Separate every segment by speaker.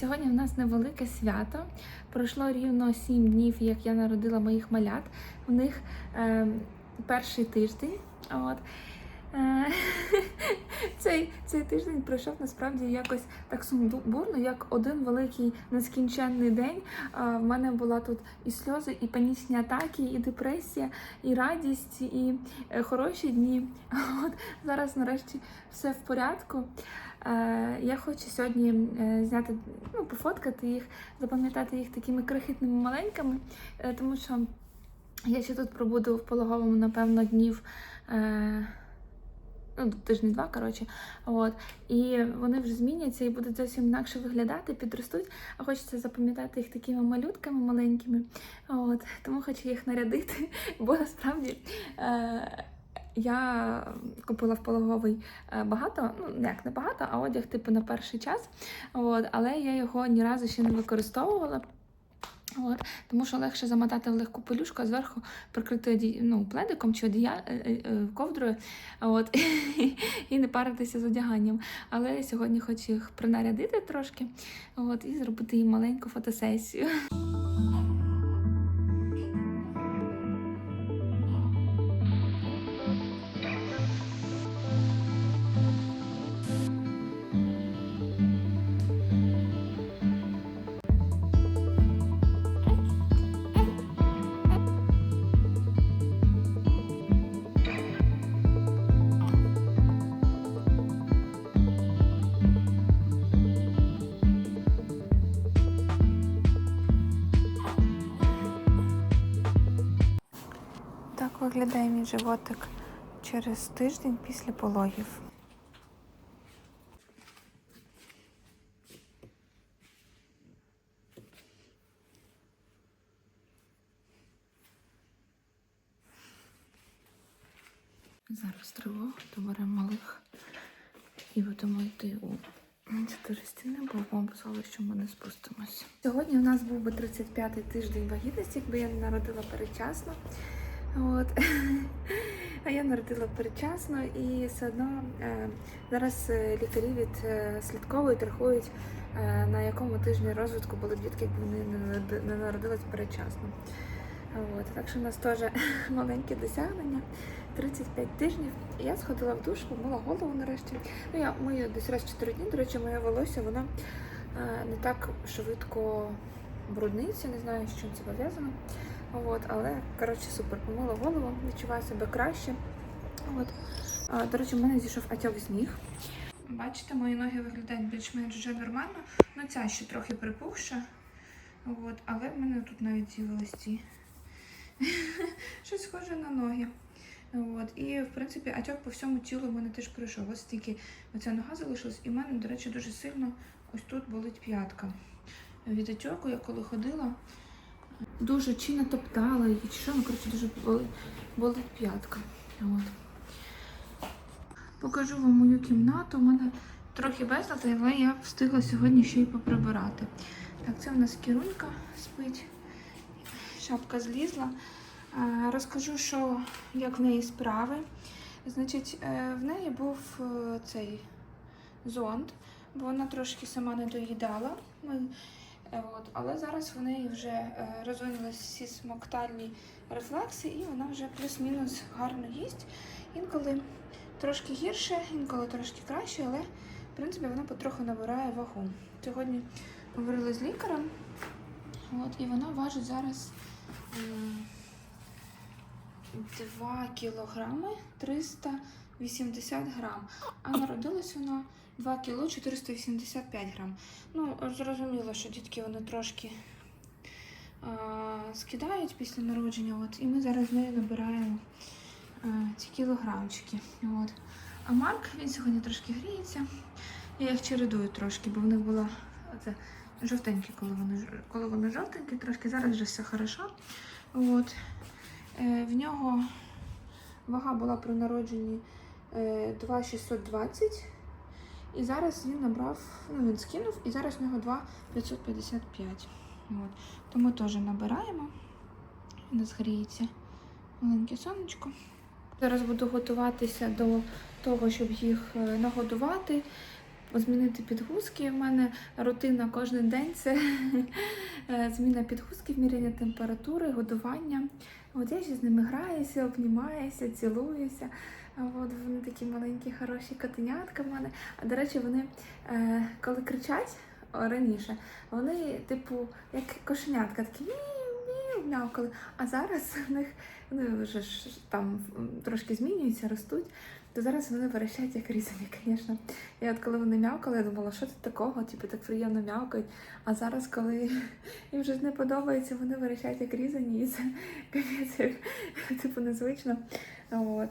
Speaker 1: Сьогодні в нас невелике свято. Пройшло рівно сім днів, як я народила моїх малят. У них е, перший тиждень. От. Е, цей, цей тиждень пройшов насправді якось так сумбурно, як один великий нескінченний день. В мене була тут і сльози, і панічні атаки, і депресія, і радість, і е, хороші дні. От зараз нарешті все в порядку. Е, Я хочу сьогодні е, зняти, ну, пофоткати їх, запам'ятати їх такими крихітними маленькими, тому що я ще тут пробуду в пологовому, напевно, днів. Ну, тижні два, коротше, от і вони вже зміняться і будуть зовсім інакше виглядати, підростуть. А хочеться запам'ятати їх такими малютками маленькими. От тому хочу їх нарядити, бо насправді е, я купила в пологовий е, багато, ну як не багато, а одяг типу на перший час. От, але я його ні разу ще не використовувала. От, тому що легше замотати в легку пелюшку, а зверху прикрити ну, пледиком чи одія... е, е, е, ковдрою, от, і не паритися з одяганням. Але я сьогодні хочу їх принарядити трошки от, і зробити їм маленьку фотосесію. Виглядає мій животик через тиждень після пологів. Зараз тривога, то беремо малих і будемо йти у чотири стіни, бо вам що ми не спустимося. Сьогодні у нас був би 35-й тиждень вагітності, якби я не народила передчасно. От. А я народила передчасно і все одно е, зараз е, лікарі відслідковують, рахують, е, на якому тижні розвитку були дітки, якби вони не народились передчасно. От. Так що в нас теж маленьке досягнення. 35 тижнів. Я сходила в душ, помила голову нарешті. Ну, я мию десь раз 4 дні. До речі, моє волосся, воно не так швидко брудниться, не знаю, з чим це пов'язано. От, але коротше супер, помила голову, відчуваю себе краще. От. А, до речі, в мене зійшов отяг з ніг. Бачите, мої ноги виглядають більш-менш вже нормально. Ну, ця ще трохи припухша. От, але в мене тут навіть з'явились ці щось схоже на ноги. От, і в принципі отек по всьому тілу в мене теж пройшов. Ось тільки оця нога залишилась, і в мене, до речі, дуже сильно ось тут болить п'ятка. Від отеку я коли ходила, дуже чи натоптала її, чи що, ну, коротше, дуже болить, п'ятка. От. Покажу вам мою кімнату. У мене трохи безлад, але я встигла сьогодні ще й поприбирати. Так, це в нас кірунька спить, шапка злізла. Розкажу, що як в неї справи. Значить, е, в неї був е, цей зонд, бо вона трошки сама не доїдала. От, але зараз в неї вже е, розвинулись всі смоктальні рефлекси, і вона вже плюс-мінус гарно їсть. Інколи трошки гірше, інколи трошки краще, але в принципі вона потроху набирає вагу. Сьогодні говорили з лікарем, от, і вона важить зараз. м, 2 кілограми 380 грам. А народилась вона 2 кіло 485 грам. Ну, зрозуміло, що дітки вони трошки а, скидають після народження. От, і ми зараз з нею набираємо а, ці кілограмчики. От. А Марк, він сьогодні трошки гріється. Я їх чередую трошки, бо в них була оце, жовтенькі, коли вони, коли вони жовтенькі, трошки зараз вже все хорошо. От. Е, В нього вага була при народженні е, 2,620. І зараз він набрав, ну він скинув, і зараз в нього 2,555. От. Тому теж набираємо. У нас гріється маленьке сонечко. Зараз буду готуватися до того, щоб їх е, нагодувати. Змінити підгузки. У мене рутина кожен день це е, зміна підгузків, міряння температури, годування. От я ще з ними граюся, обнімаюся, цілуюся. От вони такі маленькі, хороші котенятка в мене. А до речі, вони е, коли кричать раніше, вони, типу, як кошенятка, такі м'явкали. А зараз в них вони вже ж там трошки змінюються, ростуть. То зараз вони верещать як різані, звісно. Я от коли вони м'явкали, я думала, що тут такого, типу, так приємно м'явкають. А зараз, коли їм вже не подобається, вони верещать як різані, і це капець, типу незвично. От.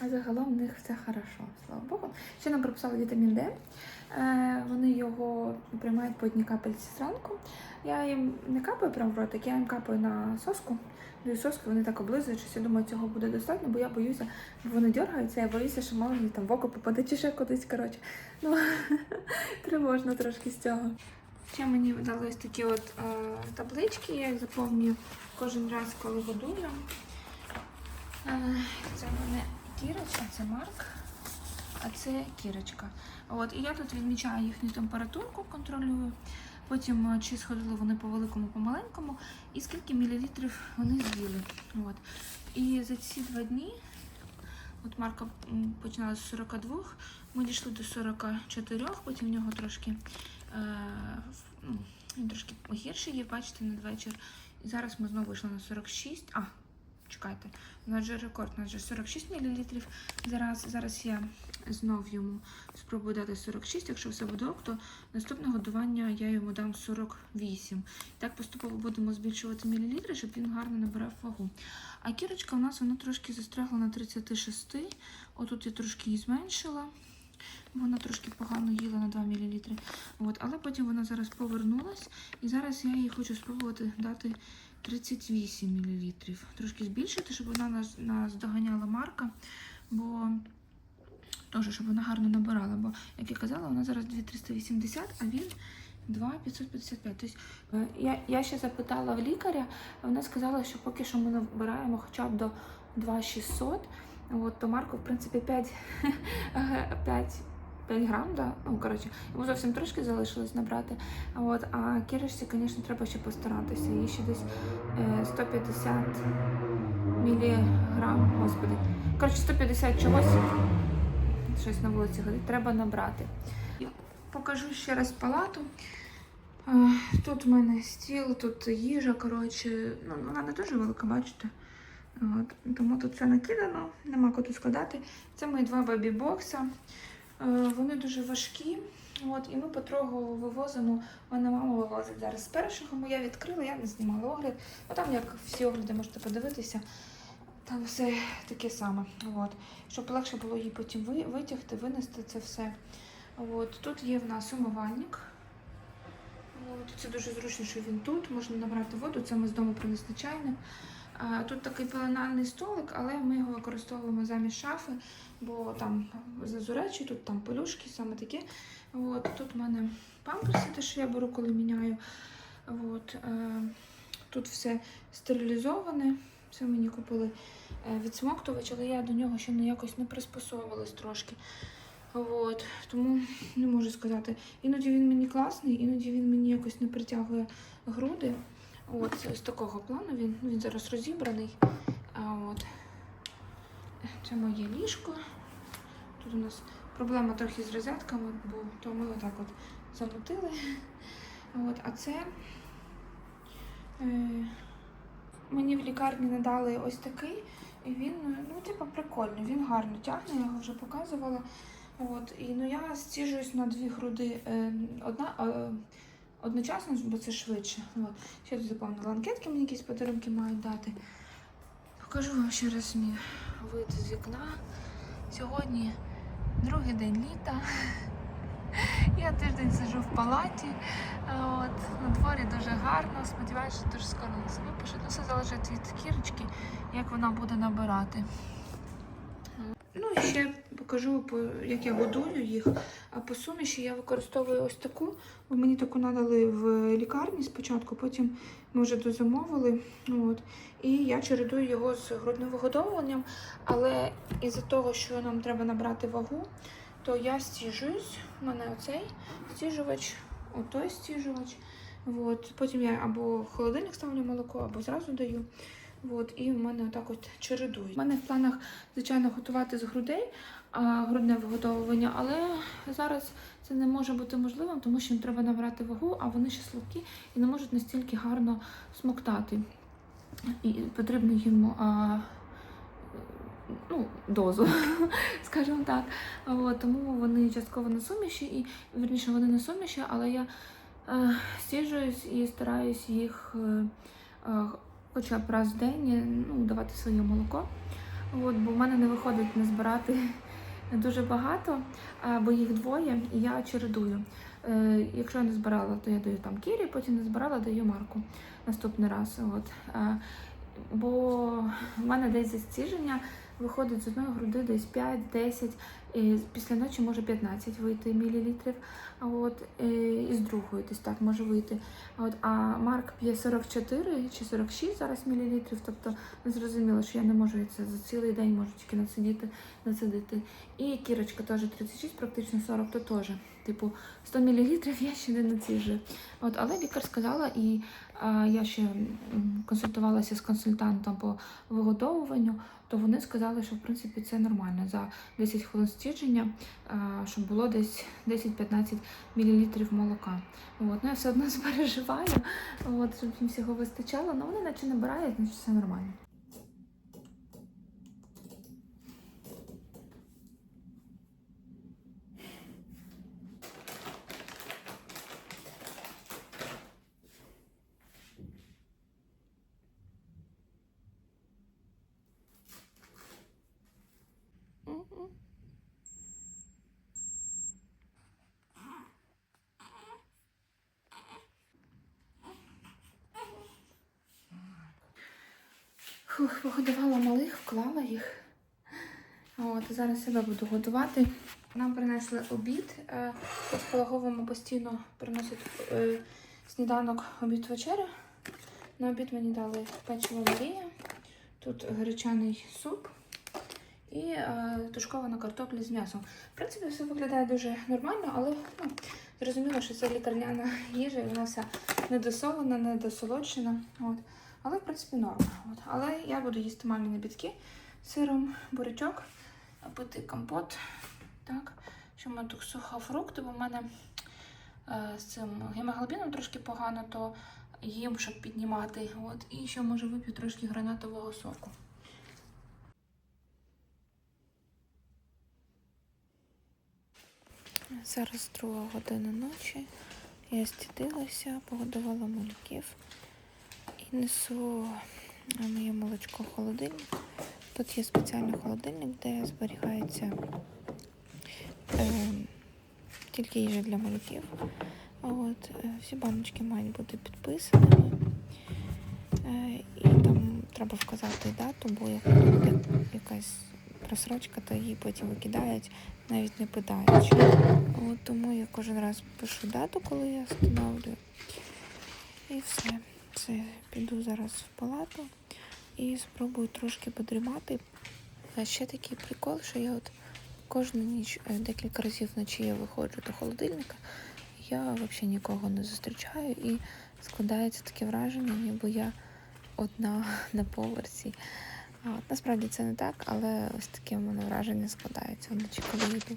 Speaker 1: А загалом в них все хорошо, слава Богу. Ще нам прописали вітамін Д. Е, вони його приймають по одній капельці зранку. Я їм не капаю прямо в ротик, я їм капаю на соску. Даю соску, вони так облизують, що я думаю, цього буде достатньо, бо я боюся, бо вони дергаються, я боюся, що мало мені там в око попаде чи ще кудись. Коротше. Ну, тривожно трошки з цього. Ще мені дали ось такі от е, таблички, я їх заповнюю кожен раз, коли годую. Е, Це в Кірочка, це Марк, а це Кірочка. От, і я тут відмічаю їхню температурку, контролюю. Потім е, чи сходили вони по великому, по маленькому, і скільки мілілітрів вони з'їли. От. І за ці два дні, от Марка починала з 42, ми дійшли до 44, потім в нього трошки, е, ну, трошки гірший є, бачите, надвечір. І зараз ми знову вийшли на 46. А, чекайте, у нас же рекорд, у нас же 46 мл. Зараз, зараз я знов йому спробую дати 46. Якщо все буде ок, то наступне годування я йому дам 48. Так поступово будемо збільшувати мілілітри, щоб він гарно набирав вагу. А кірочка у нас вона трошки застрягла на 36. Отут я трошки її зменшила. Вона трошки погано їла на 2 мл. От, але потім вона зараз повернулась, і зараз я їй хочу спробувати дати 38 мл. Трошки збільшити, щоб вона нас, нас доганяла марка, бо теж, щоб вона гарно набирала. Бо, як я казала, вона зараз 2,380, а він 2,555. Тобто, е, я, я ще запитала в лікаря, вона сказала, що поки що ми набираємо хоча б до 2,600. От, то Марко, в принципі, 5, 5, 5 грам, да? ну, коротше, йому зовсім трошки залишилось набрати. От, а Кіришці, звісно, треба ще постаратися. Їй ще десь е, 150 міліграм, господи. Коротше, 150 чогось, щось на вулиці ходить, треба набрати. І покажу ще раз палату. Е, Тут в мене стіл, тут їжа, коротше, ну, вона не дуже велика, бачите. От, тому тут все накидано, нема куди складати. Це мої два бебі-бокса. Е, Вони дуже важкі. От, і ми потроху вивозимо. Мене мама вивозить зараз з першого. Моя відкрила, я не знімала огляд. А там, як всі огляди можете подивитися, там все таке саме. От. Щоб легше було її потім витягти, винести це все. От. Тут є в нас умивальник. От. Це дуже зручно, що він тут. Можна набрати воду. Це ми з дому принесли чайник. Тут такий пеленальний столик, але ми його використовуємо замість шафи, бо там зазуречі, тут там пелюшки, саме таке. От, тут в мене памперси, те, що я беру, коли міняю. От, е, тут все стерилізоване. Це мені купили е, відсмоктувач, але я до нього ще не якось не приспосовувалась трошки. От, тому не можу сказати. Іноді він мені класний, іноді він мені якось не притягує груди. От, з такого плану він, він зараз розібраний. А от це моє ліжко. Тут у нас проблема трохи з розетками, бо то ми отак от замутили. От, а це е, мені в лікарні надали ось такий, і він, ну, типу, прикольний, він гарно тягне, я його вже показувала. От, і ну, я стіжуюсь на дві груди. Е, одна, е, одночасно, бо це швидше. От. Ще тут заповнила анкетки, мені якісь подарунки мають дати. Покажу вам ще раз мій вид з вікна. Сьогодні другий день літа. Я тиждень сиджу в палаті. От, на дворі дуже гарно. Сподіваюся, що дуже скоро нас випишуть. Ну, все залежить від кірочки, як вона буде набирати. Ну і ще покажу, як я годую їх. А по суміші я використовую ось таку, мені таку надали в лікарні спочатку, потім ми вже дозамовили. От. І я чередую його з грудним вигодовуванням, але із-за того, що нам треба набрати вагу, то я стіжуюсь. У мене оцей стіжувач, отой стіжувач. От. Потім я або в холодильник ставлю молоко, або зразу даю. От. І в мене отак от чередують. У мене в планах, звичайно, готувати з грудей, а, грудне виготовлення, але зараз це не може бути можливим, тому що їм треба набрати вагу, а вони ще слабкі і не можуть настільки гарно смоктати. І потрібно їм а, ну, дозу, скажімо так. От, тому вони частково на суміші, і верніше вони на суміші, але я е, стіжуюсь і стараюсь їх е, е, хоча б раз в день е, ну, давати своє молоко. От, бо в мене не виходить не збирати дуже багато, бо їх двоє, і я чередую. Е, якщо я не збирала, то я даю там кірі, потім не збирала, даю марку наступний раз. От. Бо в мене десь застіження виходить з одної груди десь 5-10, і після ночі може 15 вийти мілілітрів, а от е, і з другої десь так може вийти. А От, а Марк п'є 44 чи 46 зараз мілілітрів, тобто зрозуміло, що я не можу це за цілий день можу тільки насидіти, насидити. І кірочка теж 36, практично 40, то теж. Типу 100 мл я ще не націжую. От, але лікар сказала, і а, я ще консультувалася з консультантом по виготовуванню, то вони сказали, що в принципі це нормально. За 10 хвилин стідження, щоб було десь 10-15 мл молока. От, ну я все одно переживаю, от, щоб їм всього вистачало, але вони наче набирають, значить все нормально. Фух, малих, вклала їх. От, зараз себе буду готувати. Нам принесли обід. Е, Тут Пологовому постійно приносять е, сніданок, обід вечеря. На обід мені дали печиво Марія. Тут гречаний суп і е, тушкована картопля з м'ясом. В принципі, все виглядає дуже нормально, але ну, зрозуміло, що це лікарняна їжа, і вона вся недосолена, недосолодшена. От. Але, в принципі, норм. От. Але я буду їсти маміни бітки з сиром, бурячок, пити компот. Так. Що в мене тут сухофрукти, бо в мене е, з цим гемоглобіном трошки погано, то їм, щоб піднімати. От. І ще може вип'ю трошки гранатового соку. Зараз друга година ночі. Я стідилася, погодувала малюків і несу моє молочко в холодильник. Тут є спеціальний холодильник, де зберігається е, тільки їжа для малюків. От, е, всі баночки мають бути підписаними. Е, і там треба вказати дату, бо як буде якась просрочка, то її потім викидають, навіть не питаючи. От тому я кожен раз пишу дату, коли я встановлюю. І все. Це піду зараз в палату і спробую трошки подрімати. А ще такий прикол, що я от кожну ніч е, декілька разів вночі я виходжу до холодильника, я взагалі нікого не зустрічаю і складається таке враження, ніби я одна на поверсі. А, насправді це не так, але ось таке в мене враження складається вночі, коли йду.